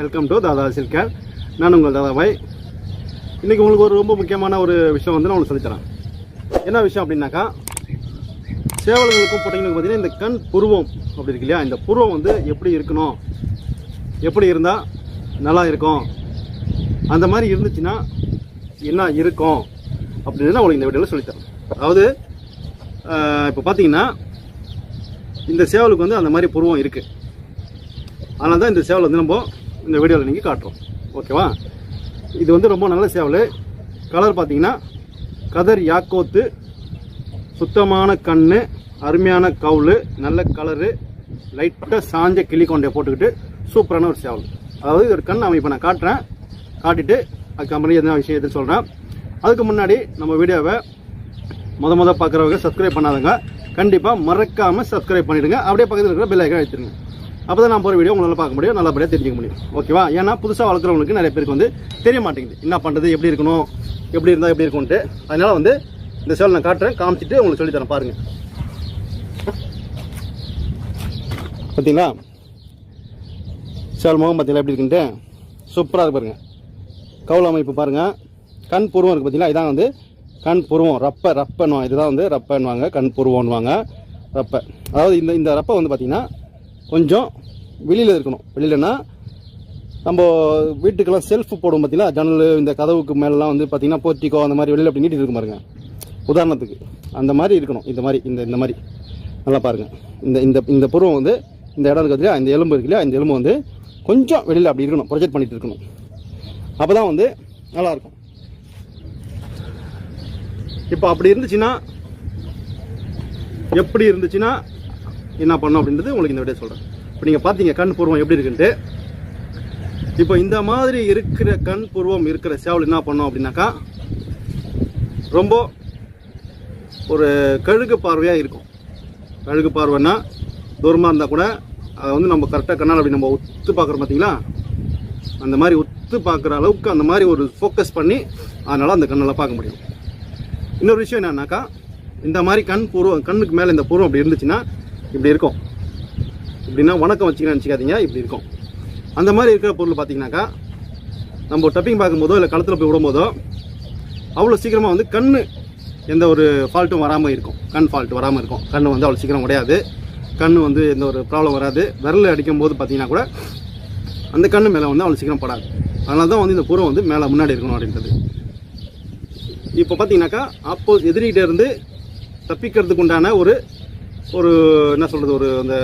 Welcome to தாதா சில்கேர் நான் உங்கள் தாதாபாய் இன்றைக்கி உங்களுக்கு ஒரு ரொம்ப முக்கியமான ஒரு விஷயம் வந்து நான் உங்களுக்கு சொல்லித்தரேன் என்ன விஷயம் அப்படின்னாக்கா சேவல்களுக்கும் பொட்டைங்களுக்கும் பார்த்தீங்கன்னா இந்த கண் புருவம் அப்படி இருக்கு இல்லையா? இந்த புருவம் வந்து எப்படி இருக்கணும்? எப்படி இருந்தால் நல்லா இருக்கும்? அந்த மாதிரி இருந்துச்சுன்னா என்ன இருக்கும்? அப்படின்னு நான் உங்களுக்கு இந்த வீடியோவில் சொல்லித்தரேன் அதாவது இப்போ பார்த்தீங்கன்னா இந்த சேவலுக்கு வந்து அந்த மாதிரி புருவம் இருக்குது அதனால தான் இந்த சேவல் வந்து நம்ம இந்த வீடியோவில் நீங்கள் காட்டுறோம். ஓகேவா? இது வந்து ரொம்ப நல்ல சேவல். கலர் பார்த்தீங்கன்னா கதர் யாக்கோத்து சுத்தமான கண் அருமையான கவுளு நல்ல கலரு லைட்டாக சாஞ்ச கிளி கொண்டைய போட்டுக்கிட்டு சூப்பரான ஒரு சேவல். அதாவது ஒரு கண் அமைப்பை நான் காட்டுறேன். காட்டிட்டு அதுக்கு அப்புறம் என்ன விஷயம் எதுன்னு சொல்கிறேன் அதுக்கு முன்னாடி நம்ம வீடியோவை முத முத பார்க்குறவங்க சப்ஸ்கிரைப் பண்ணாதவங்க கண்டிப்பாக மறக்காமல் சப்ஸ்கிரைப் பண்ணிடுங்க. அப்படியே பக்கத்தில் இருக்கிற பெல் ஐக்கன் எடுத்துருங்க அப்போ தான் நான் போகிற வீடியோ உங்களால் பார்க்க முடியும். நல்லபடியாக தெரிஞ்சுக்க முடியும். ஓகேவா ஏன்னா புதுசாக வளர்க்குறவங்களுக்கு நிறைய பேருக்கு வந்து தெரிய மாட்டேங்குது. என்ன பண்ணுறது எப்படி இருக்கணும்? எப்படி இருந்தால் எப்படி இருக்கும்ன்ட்டு. அதனால் வந்து இந்த சேவல் நான் காட்டுறேன். காமிச்சிட்டு உங்களுக்கு சொல்லித்தரேன் பாருங்கள் பார்த்தீங்களா சேவல் முகம் பார்த்தீங்களா எப்படி இருக்குன்ட்டு. சூப்பராக இருக்கு பாருங்கள் கவுல் அமைப்பு பாருங்கள் கண் புருவம் இருக்குது பார்த்தீங்களா இதான் வந்து கண் புருவம். ரப்ப ரப்பன்னுவாங்க. இதுதான் வந்து ரப்பன்னுவாங்க. கண் புருவம்னுவாங்க. ரப்பை. அதாவது இந்த இந்த ரப்பை வந்து பார்த்திங்கன்னா கொஞ்சம் வெளியில் இருக்கணும். வெளியிலனா நம்ம வீட்டுக்கெல்லாம் செல்ஃப் போடும் பார்த்தீங்கன்னா ஜன்னல் இந்த கதவுக்கு மேலெலாம் வந்து பார்த்தீங்கன்னா போர்ட்டிக்கோ அந்த மாதிரி வெளியில் அப்படி நீட்டிட்டு இருக்கும் பாருங்க. உதாரணத்துக்கு அந்த மாதிரி இருக்கணும். இந்த மாதிரி இந்த இந்த மாதிரி. நல்லா பாருங்கள் இந்த இந்த இந்த புருவம் வந்து இந்த இடம் இருக்குது இல்லையா இந்த எலும்பு இருக்கு இல்லையா? இந்த எலும்பு வந்து கொஞ்சம் வெளியில் அப்படி இருக்கணும். ப்ரொஜெக்ட் பண்ணிட்டு இருக்கணும். அப்போ தான் வந்து நல்லாயிருக்கும் இப்போ அப்படி இருந்துச்சுன்னா எப்படி இருந்துச்சுன்னா என்ன பண்ணும் அப்படின்றது உங்களுக்கு இந்த வீடியோ சொல்கிறேன் இப்போ நீங்கள் பார்த்தீங்க கண் பூர்வம் எப்படி இருக்குன்ட்டு. இப்போ இந்த மாதிரி இருக்கிற கண் பூர்வம் இருக்கிற சேவல் என்ன பண்ணும் அப்படின்னாக்கா ரொம்ப ஒரு கழுகு பார்வையாக இருக்கும். கழுகு பார்வைன்னா தூரமாக இருந்தால் கூட அதை வந்து நம்ம கரெக்டாக கண்ணால் அப்படி நம்ம ஒத்து பார்க்குறோம் பார்த்தீங்களா அந்த மாதிரி ஒத்து பார்க்குற அளவுக்கு அந்த மாதிரி ஒரு ஃபோக்கஸ் பண்ணி அதனால் அந்த கண்ணெல்லாம் பார்க்க முடியும். இன்னொரு விஷயம் என்னன்னாக்கா இந்த மாதிரி கண் பூர்வம் கண்ணுக்கு மேலே இந்த பூர்வம் அப்படி இருந்துச்சுன்னா இப்படி இருக்கும். இப்படின்னா வணக்கம் வச்சுக்கன்னு நினச்சிக்காதீங்க இப்படி இருக்கும். அந்த மாதிரி இருக்கிற பொருள் பார்த்தீங்கன்னாக்கா நம்ம டப்பிங் பார்க்கும்போதோ இல்லை களத்தில் போய் விடும்போதோ அவ்வளோ சீக்கிரமாக வந்து கண் எந்த ஒரு ஃபால்ட்டும் வராமல் இருக்கும். கண் ஃபால்ட் வராமல் இருக்கும். கண் வந்து அவ்வளோ சீக்கிரம் உடையாது. கண் வந்து எந்த ஒரு ப்ராப்ளம் வராது. விரல் அடிக்கும்போது பார்த்தீங்கன்னா கூட அந்த கண் மேலே வந்து அவ்வளோ சீக்கிரம் படாது. அதனால தான் வந்து இந்த புறம் வந்து மேலே முன்னாடி இருக்கணும் அப்படின்றது. இப்போ பார்த்தீங்கன்னாக்கா அப்போ எதிரிகிட்டே இருந்து தப்பிக்கிறதுக்கு உண்டான ஒரு ஒரு என்ன சொல்கிறது ஒரு அந்த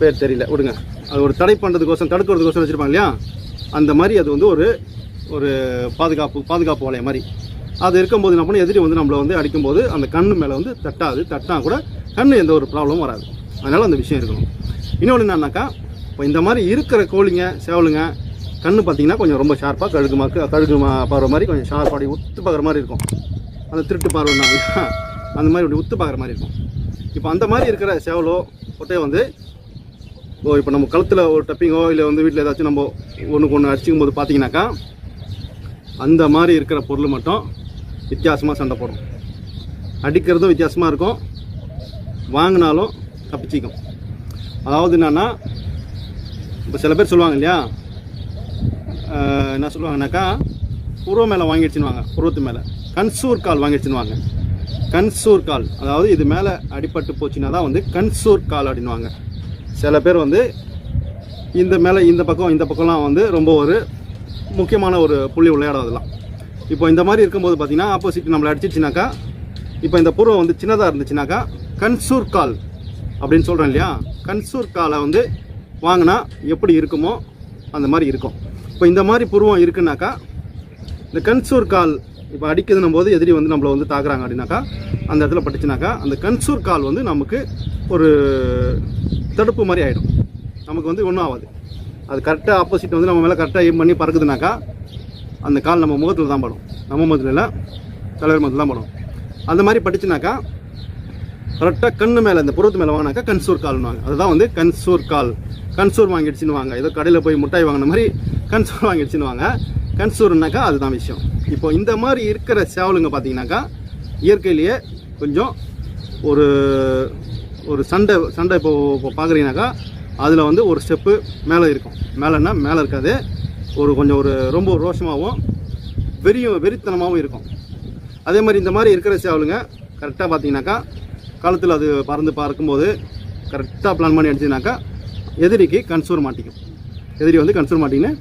பேர் தெரியல விடுங்க. அது ஒரு தடை பண்ணுறதுக்கோசம் தடுக்கிறதுக்கோசம் வச்சுருப்பாங்க இல்லையா? அந்த மாதிரி அது வந்து ஒரு ஒரு பாதுகாப்பு பாதுகாப்பு வலைய மாதிரி. அது இருக்கும்போது என்ன பண்ணும் எதிரி வந்து நம்மளை வந்து அடிக்கும்போது அந்த கண்ணு மேலே வந்து தட்டாது தட்டினா கூட கண்ணு எந்த ஒரு ப்ராப்ளமும் வராது. அதனால் அந்த விஷயம் இருக்கணும். இன்னொன்று என்னன்னாக்கா இப்போ இந்த மாதிரி இருக்கிற கோழிங்க சேவலுங்க கண்ணு பார்த்தீங்கன்னா கொஞ்சம் ரொம்ப ஷார்ப்பாக கழுகு மாக்கு கழுகு மா பார்வை மாதிரி கொஞ்சம் ஷார்ப்பாக உத்து பார்க்குற மாதிரி இருக்கும். அந்த திருட்டு பார்வைன்னா அந்த மாதிரி அப்படி உத்து பார்க்குற மாதிரி இருக்கும். இப்போ அந்த மாதிரி இருக்கிற சேவலோ கொட்டையோ வந்து ஓ இப்போ நம்ம கழுத்தில் ஒரு டப்பிங்கோ இல்லை வந்து வீட்டில் ஏதாச்சும் நம்ம ஒன்றுக்கு ஒன்று அடிச்சுக்கும் போது பார்த்தீங்கன்னாக்கா அந்த மாதிரி இருக்கிற பொருள் மட்டும் வித்தியாசமாக சண்டை போடும். அடிக்கிறதும் வித்தியாசமாக இருக்கும். வாங்கினாலும் தப்பிச்சிக்கும். அதாவது என்னன்னா இப்போ சில பேர் சொல்லுவாங்க இல்லையா? என்ன சொல்லுவாங்கனாக்கா புருவ மேலே வாங்கிடுச்சுன்னுவாங்க புருவத்து மேலே. கன்சூர் கால் வாங்கிடுச்சுன்னுவாங்க கன்சூர் கால் அதாவது இது மேலே அடிபட்டு போச்சுன்னா தான் வந்து கன்சூர் கால் அப்படின்வாங்க சில பேர் வந்து இந்த மேலே இந்த பக்கம் இந்த பக்கம்லாம் வந்து ரொம்ப ஒரு முக்கியமான ஒரு புள்ளி விளையாடும் அதெல்லாம் இப்போ இந்த மாதிரி இருக்கும்போது பார்த்தீங்கன்னா ஆப்போசிட் நம்மளை அடிச்சிச்சுனாக்கா இப்போ இந்த புருவம் வந்து சின்னதாக இருந்துச்சுனாக்கா கன்சூர் கால் அப்படின்னு சொல்கிறேன் இல்லையா? கன்சூர் காலை வந்து வாங்கினா எப்படி இருக்குமோ அந்த மாதிரி இருக்கும். இப்போ இந்த மாதிரி புருவம் இருக்குனாக்கா இந்த கன்சூர் கால் இப்போ அடிக்குதுன்னும் போது எதிரி வந்து நம்மளை வந்து தாக்குறாங்க அப்படின்னாக்கா அந்த இடத்துல பட்டுச்சுனாக்கா அந்த கன்சூர் கால் வந்து நமக்கு ஒரு தடுப்பு மாதிரி ஆகிடும் நமக்கு வந்து ஒன்றும் ஆகாது. அது கரெக்டாக ஆப்போசிட் வந்து நம்ம மேலே கரெக்டாக எய்ம் பண்ணி பறக்குதுனாக்கா அந்த கால் நம்ம முகத்தில் தான் படும். நம்ம முகத்தில் இல்லை தலைவர் முகத்தில் தான் படும். அந்த மாதிரி பட்டுச்சுனாக்கா கரெக்டாக கண்ணு மேலே இந்த புறத்து மேலே வாங்கினாக்கா கன்சூர் கால்னுவாங்க. அதுதான் வந்து கன்சூர் கால். கன்சூர் வாங்கிடுச்சுன்னு வாங்க ஏதோ கடையில் போய் முட்டாய் வாங்கின மாதிரி கன்சூர் வாங்கிடுச்சுன்னு வாங்க கன்சூர்னாக்கா அதுதான் விஷயம். இப்போ இந்த மாதிரி இருக்கிற சேவலுங்க பார்த்தீங்கன்னாக்கா இயற்கையிலேயே கொஞ்சம் ஒரு ஒரு சண்டை சண்டை இப்போ இப்போ பார்க்குறீங்கனாக்கா அதில் வந்து ஒரு ஸ்டெப்பு மேலே இருக்கும். மேலேன்னா மேலே இருக்காது. ஒரு கொஞ்சம் ஒரு ரொம்ப ரோஷமாகவும் வெறியும் வெறித்தனமாகவும் இருக்கும். அதே மாதிரி இந்த மாதிரி இருக்கிற சேவலுங்க கரெக்டாக பார்த்தீங்கன்னாக்கா காலத்தில் அது பறந்து பார்க்கும்போது கரெக்டாக பிளான் பண்ணி அடிச்சுனாக்கா எதிரிக்கு கன்சூர் மாட்டிக்கும். எதிரி வந்து கன்சூர் மாட்டிக்கின்னு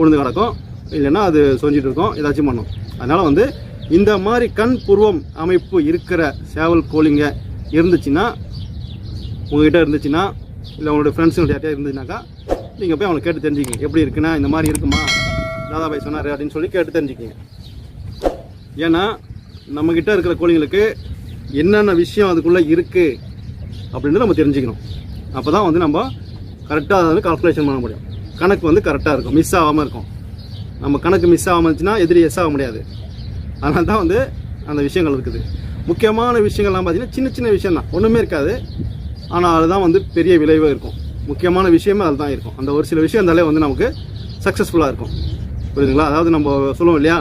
உழுந்து கிடக்கும். இல்லைன்னா அது சொஞ்சிட்டு இருக்கும். ஏதாச்சும் பண்ணும். அதனால் வந்து இந்த மாதிரி கண் புருவம் அமைப்பு இருக்கிற சேவல் கோழிங்க இருந்துச்சுன்னா உங்ககிட்ட இருந்துச்சுன்னா இல்லை உங்களோட ஃப்ரெண்ட்ஸுங்க யார்ட்டையா இருந்துச்சுனாக்கா நீங்கள் போய் அவனை கேட்டு தெரிஞ்சுக்கிங்க. எப்படி இருக்குன்னா இந்த மாதிரி இருக்குமா? தாதாபாய் சொன்னார் அப்படின்னு சொல்லி கேட்டு தெரிஞ்சுக்கிங்க. ஏன்னா நம்மக்கிட்ட இருக்கிற கோழிங்களுக்கு என்னென்ன விஷயம் அதுக்குள்ளே இருக்குது அப்படின்னு நம்ம தெரிஞ்சுக்கணும். அப்போ தான் வந்து நம்ம கரெக்டாக அதை வந்து கால்குலேஷன் பண்ண முடியும். கணக்கு வந்து கரெக்டாக இருக்கும். மிஸ் ஆகாமல் இருக்கும். நம்ம கணக்கு மிஸ் ஆகாமல் இருந்துச்சுன்னா எதிரி எஸ் ஆக முடியாது. அதனால தான் வந்து அந்த விஷயங்கள் இருக்குது. முக்கியமான விஷயங்கள்லாம் பார்த்தீங்கன்னா சின்ன சின்ன விஷயம் தான் ஒன்றுமே இருக்காது. ஆனால் அதுதான் வந்து பெரிய விளைவாக இருக்கும். முக்கியமான விஷயமே அதுதான் இருக்கும். அந்த ஒரு சில விஷயம் இருந்தாலே வந்து நமக்கு சக்ஸஸ்ஃபுல்லாக இருக்கும். புரியுதுங்களா? அதாவது நம்ம சொல்லுவோம் இல்லையா?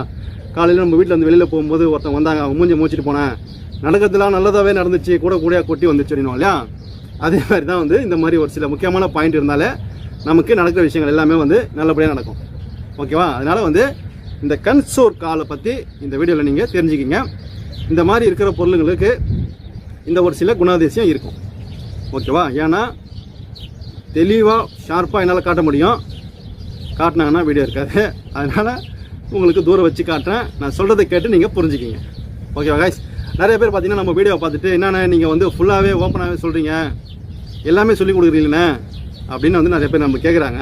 காலையில் நம்ம வீட்டில் வந்து வெளியில் போகும்போது ஒருத்தன் வந்தாங்க அவங்க மூஞ்சி மூச்சிட்டு போனேன். நடக்கிறதுலாம் நல்லதாகவே நடந்துச்சு கூட கூடயா கொட்டி வந்துச்சு இல்லையா? அதே மாதிரி தான் வந்து இந்த மாதிரி ஒரு சில முக்கியமான பாயிண்ட் இருந்தாலே நமக்கு நடக்கிற விஷயங்கள் எல்லாமே வந்து நல்லபடியாக நடக்கும். ஓகேவா? அதனால் வந்து இந்த கன்சோர் காலை பற்றி இந்த வீடியோவில் நீங்கள் தெரிஞ்சுக்கிங்க. இந்த மாதிரி இருக்கிற பொருளுங்களுக்கு இந்த ஒரு சில குணாதிசயம் இருக்கும். ஓகேவா? ஏன்னா தெளிவாக ஷார்ப்பாக என்னால் காட்ட முடியும். காட்டினாங்கன்னா வீடியோ இருக்காது. அதனால் உங்களுக்கு தூரம் வச்சு காட்டுறேன். நான் சொல்கிறத கேட்டு நீங்கள் புரிஞ்சுக்கிங்க. ஓகேவா காய்ஸ் நிறைய பேர் பார்த்தீங்கன்னா நம்ம வீடியோவை பார்த்துட்டு என்னென்ன நீங்கள் வந்து ஃபுல்லாகவே ஓப்பனாகவே சொல்கிறீங்க எல்லாமே சொல்லி கொடுக்குறீங்களே? அப்படின்னு வந்து நிறைய பேர் நம்ம கேட்குறாங்க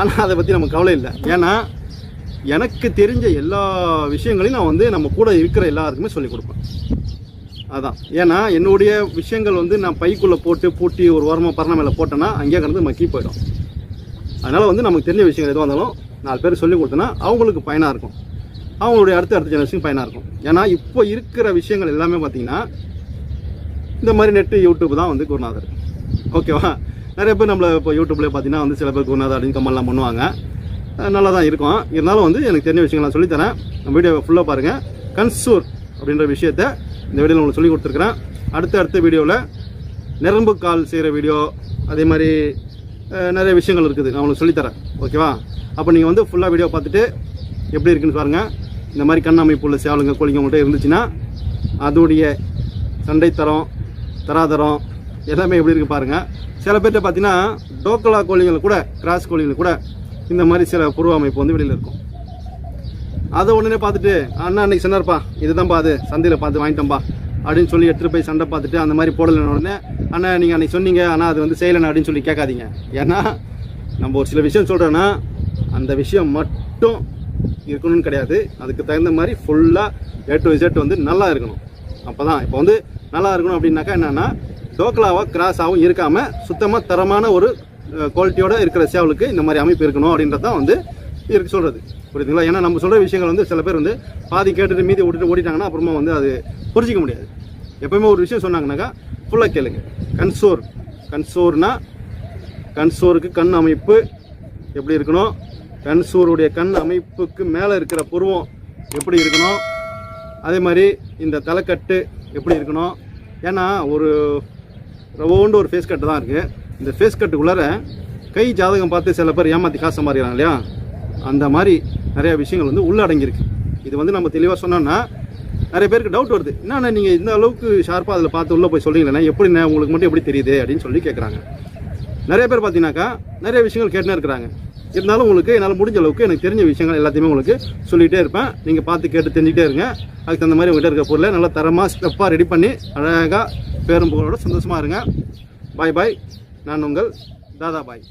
ஆனால் அதை பற்றி நமக்கு கவலை இல்லை. ஏன்னா எனக்கு தெரிஞ்ச எல்லா விஷயங்களையும் நான் வந்து நம்ம கூட இருக்கிற எல்லாருக்குமே சொல்லிக் கொடுப்பேன். அதான். ஏன்னா என்னுடைய விஷயங்கள் வந்து நான் பைக்குள்ளே போட்டு பூட்டி ஒரு ஓரமாக பரண மேலே போட்டேன்னா அங்கேயே கிடந்து மக்கி போயிடும். அதனால் வந்து நமக்கு தெரிஞ்ச விஷயங்கள் எதுவாக இருந்தாலும் நாலு பேர் சொல்லி கொடுத்தோன்னா அவங்களுக்கு பயனாக இருக்கும். அவங்களுடைய அடுத்த அடுத்த ஜெனரேஷன் பயனாக இருக்கும். ஏன்னா இப்போ இருக்கிற விஷயங்கள் எல்லாமே பார்த்தீங்கன்னா இந்த மாதிரி நெட்டு யூடியூப் தான் வந்து குருநாதர். ஓகேவா? நிறைய பேர் நம்மளை இப்போ யூடியூப்லேயே பார்த்தீங்கன்னா வந்து சில பேர் குருநாதர் அப்படின்னு கமெண்ட்லாம் பண்ணுவாங்க. நல்லா தான் இருக்கும். இருந்தாலும் வந்து எனக்கு தெரிஞ்ச விஷயங்கள் நான் சொல்லித்தரேன் வீடியோவை ஃபுல்லாக பாருங்கள் கன்சூர் அப்படின்ற விஷயத்த இந்த வீடியோவில் உங்களுக்கு சொல்லி கொடுத்துருக்குறேன். அடுத்த அடுத்த வீடியோவில் நரம்பு கால் செய்கிற வீடியோ அதே மாதிரி நிறைய விஷயங்கள் இருக்குது. நான் உங்களுக்கு சொல்லித்தரேன் ஓகேவா? அப்போ நீங்கள் வந்து ஃபுல்லாக வீடியோ பார்த்துட்டு எப்படி இருக்குன்னு பாருங்கள் இந்த மாதிரி கண் அமைப்பு உள்ள சேவலுங்க கோழிங்க உங்கள்கிட்ட இருந்துச்சுன்னா அதோடைய சண்டை தரம் தராதரம் எல்லாமே எப்படி இருக்கு பாருங்கள் சில பேர்கிட்ட பார்த்தீங்கன்னா டோக்கலா கோழிகள் கூட கிராஸ் கோழிகள் கூட இந்த மாதிரி சில புருவ அமைப்பு வந்து வெளியில் இருக்கும். அதை உடனே பார்த்துட்டு அண்ணா அன்னைக்கு சொன்னார்ப்பா இதுதான்ப்பா அது சந்தையில் பார்த்து வாங்கிட்டோம்பா அப்படின்னு சொல்லி எடுத்துகிட்டு போய் சண்டை பார்த்துட்டு அந்த மாதிரி போடலன்னு உடனே அண்ணா நீங்கள் அன்றைக்கி சொன்னீங்க ஆனால் அது வந்து செய்யலைண்ணா அப்படின்னு சொல்லி கேட்காதீங்க. ஏன்னா நம்ம ஒரு சில விஷயம் சொல்கிறோன்னா அந்த விஷயம் மட்டும் இருக்கணும்னு கிடையாது. அதுக்கு தகுந்த மாதிரி ஃபுல்லாக ஏ டு இசட் வந்து நல்லா இருக்கணும். அப்போ தான் இப்போ வந்து நல்லா இருக்கணும் அப்படின்னாக்கா என்னென்னா டோக்கலாவோ கிராஸாகவும் இருக்காமல் சுத்தமாக தரமான ஒரு குவாலிட்டியோடு இருக்கிற சேவலுக்கு இந்த மாதிரி அமைப்பு இருக்கணும் அப்படின்றதான் வந்து இருக்கு சொல்கிறது புரியுதுங்களா? ஏன்னா நம்ம சொல்கிற விஷயங்கள் வந்து சில பேர் வந்து பாதி கேட்டுட்டு மீதி விட்டுட்டு ஓடிட்டாங்கன்னா அப்புறமா வந்து அது புரிஞ்சிக்க முடியாது. எப்பவுமே ஒரு விஷயம் சொன்னாங்கன்னாக்கா ஃபுல்லாக கேளுங்க. கன்சோர் கன்சோர்னா கன்சோருக்கு கண் அமைப்பு எப்படி இருக்கணும்? கன்சோருடைய கண் அமைப்புக்கு மேலே இருக்கிற புருவம் எப்படி இருக்கணும்? அதே மாதிரி இந்த தலைக்கட்டு எப்படி இருக்கணும்? ஏன்னா ஒரு ரவோண்டு ஒரு ஃபேஸ் கட்டு தான் இருக்குது இந்த ஃபேஸ் கட்டுக்குள்ளார கை ஜாதகம் பார்த்து சில பேர் ஏமாற்றி காசு சம்பாதிக்கிறாங்க இல்லையா? அந்த மாதிரி நிறையா விஷயங்கள் வந்து உள்ளடங்கியிருக்கு இது வந்து நம்ம தெளிவாக சொன்னோன்னா நிறைய பேருக்கு டவுட் வருது. என்னண்ணா நீங்கள் இந்த அளவுக்கு ஷார்ப்பாக அதில் பார்த்து உள்ளே போய் சொல்கிறீங்களா எப்படிண்ணே? உங்களுக்கு மட்டும் எப்படி தெரியுது? அப்படின்னு சொல்லி கேட்குறாங்க நிறைய பேர் பார்த்தீங்கன்னாக்கா நிறைய விஷயங்கள் கேட்டுனே இருக்கிறாங்க. இருந்தாலும் உங்களுக்கு என்னால் முடிஞ்ச அளவுக்கு எனக்கு தெரிஞ்ச விஷயங்கள் எல்லாத்தையுமே உங்களுக்கு சொல்லிகிட்டே இருப்பேன். நீங்கள் பார்த்து கேட்டு தெரிஞ்சுக்கிட்டே இருங்க. அதுக்கு தகுந்த மாதிரி உங்கள்கிட்ட இருக்கிற பொருளை நல்லா தரமாக ஸ்டெப்பாக ரெடி பண்ணி அழகாக பேரும் புகழோட சந்தோஷமாக இருங்க. பாய் பாய் நான் உங்கள் தாதா பாய்